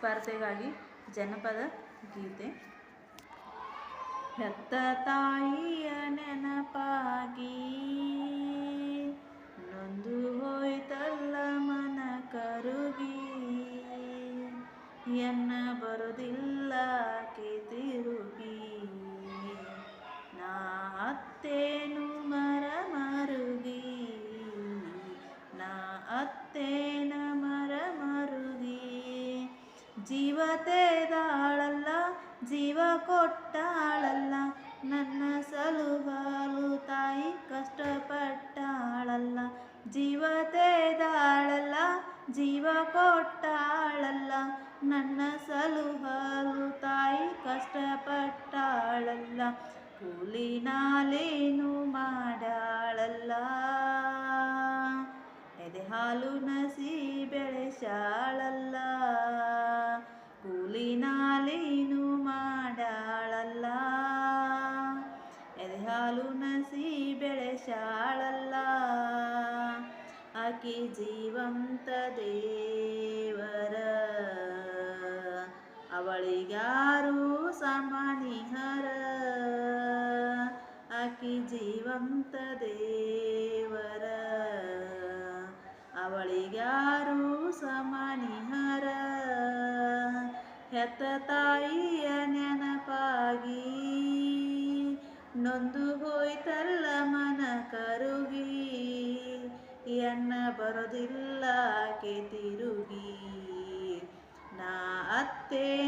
ಕಥೆಗಾಗಿ ಜನಪದ ಗೀತೆ. ಹೆತ್ತ ತಾಯಿಯ ನೆನಪಾಗಿ ನೊಂದು ಹೋಯ್ತಲ್ಲ ಮನ ಕರುಗಿ. ಎನ್ನ ಬರುದಿಲ್ಲ ಕೆ ತಿರುಗಿ. ನಾ ಅತ್ತೇನು ಜೀವ ತೇದಾಳಲ್ಲ ಜೀವ ಕೊಟ್ಟಾಳಲ್ಲ, ನನ್ನ ಸಲುಹಾಲು ತಾಯಿ ಕಷ್ಟಪಟ್ಟಾಳಲ್ಲ. ಜೀವ ತೇದಾಳಲ್ಲ ಜೀವ ಕೊಟ್ಟಾಳಲ್ಲ, ನನ್ನ ಸಲುಹಾಲು ತಾಯಿ ಕಷ್ಟಪಟ್ಟಾಳಲ್ಲ. ಕೂಲಿ ನಾಲೇನು ಮಾಡಾಳಲ್ಲ. ಎದೆ ಹಾಲು ನಸಿ ಬೆಳೆಸಾಳಲ್ಲ. ಕೂಲಿ ನಾಲೇನು ಮಾಡಾಳಲ್ಲ? ಎದೆ ಹಾಲು ನಸಿ ಬೆಳೆಸಾಳಲ್ಲ ಆಕಿ ಜೀವಂತ ದೇವರ. ಅವಳಿಗಾರು ಸಮನಿಹರ ಆಕಿ ಜೀವಂತ ದೇವರ. ಅವಳಿಗಾರು ಸಮಾನಿಹರ ಹೆತ್ತ ತಾಯಿಯ ನೆನಪಾಗಿ ನೊಂದು ಹೋಯ್ತಲ್ಲ ಮನ ಕರುಗಿ ಎನ್ನ ಬರೋದಿಲ್ಲ ಕೆ ತಿರುಗಿ. ನಾ ಅತ್ತೇನ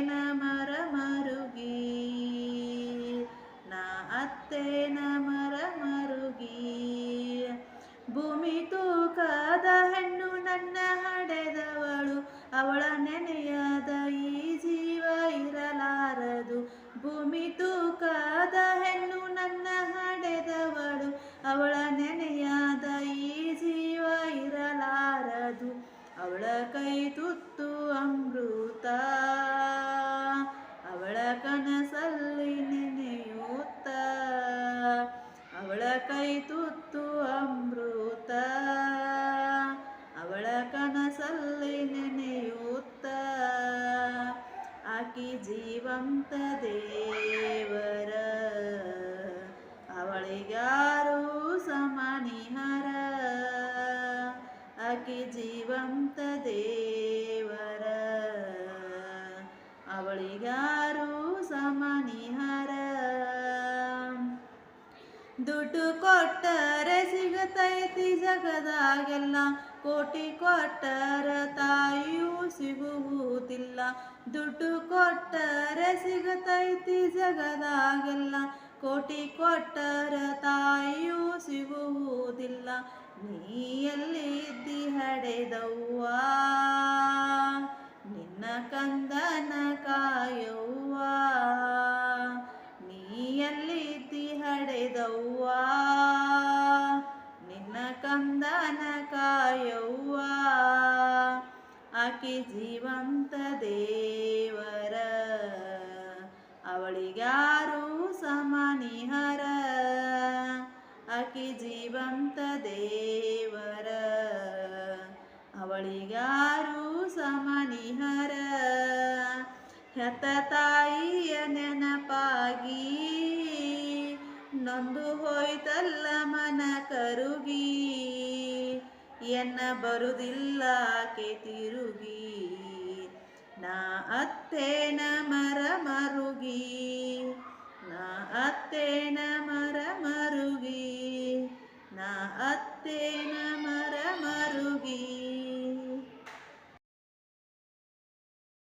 ಇರಲಾರದು ಭೂಮಿ ತೂಕದ ಹೆಣ್ಣು ನನ್ನ ಹಡೆದವಳು. ಅವಳ ನೆನೆಯಾದ ಈ ಜೀವ ಇರಲಾರದು. ಅವಳ ಕೈ ತುತ್ತು ಅಮೃತ. ಅವಳ ಕನಸಲ್ಲಿ ನೆನೆಯುತ್ತ. ಅವಳ ಕೈ ತುತ್ತು ಅಮೃತ. ಅವಳ ಕನಸಲ್ಲಿ ನೆನೆಯುತ್ತ. ಆಕಿ ಜೀವಂತ ದೇವರ ದುಡ್ಡು ಕೊಟ್ಟರೆ ಸಿಗತೈತಿ ಜಗದಾಗೆಲ್ಲ. ಕೋಟಿ ಕೊಟ್ಟರ ತಾಯಿಯೂ ಸಿಗುವುದಿಲ್ಲ. ದುಡ್ಡು ಕೊಟ್ಟರೆ ಸಿಗತೈತಿ ಜಗದಾಗೆಲ್ಲ. ಕೋಟಿ ಕೊಟ್ಟರ ತಾಯಿಯೂ ಸಿಗುವುದಿಲ್ಲ. ನೀಯಲ್ಲಿ ಹಡೆದವ್ವ. ನಿನ್ನ ಕಂದನ ಕಾಯವ್ವ. ಕಾಯವ್ವ ಆಕೆ ಜೀವಂತ ದೇವರ. ಅವಳಿಗಾರು ಸಮನಿಹರ. ಆಕೆ ಜೀವಂತ ದೇವರ. ಅವಳಿಗಾರು ಸಮನಿಹರ. ಹೆತ ತಾಯಿಯ ನೆನಪಾಗಿ, ನೊಂದು ಹೋಯ್ತಲ್ಲ ಮನ ಕರುಗಿ. ಎನ್ನ ಬರುದಿಲ್ಲ ಕೆ ತಿರುಗಿ. ನಾ ಅತ್ತೇನ ಮರ ಮರುಗಿ. ನಾ ಅತ್ತೇನ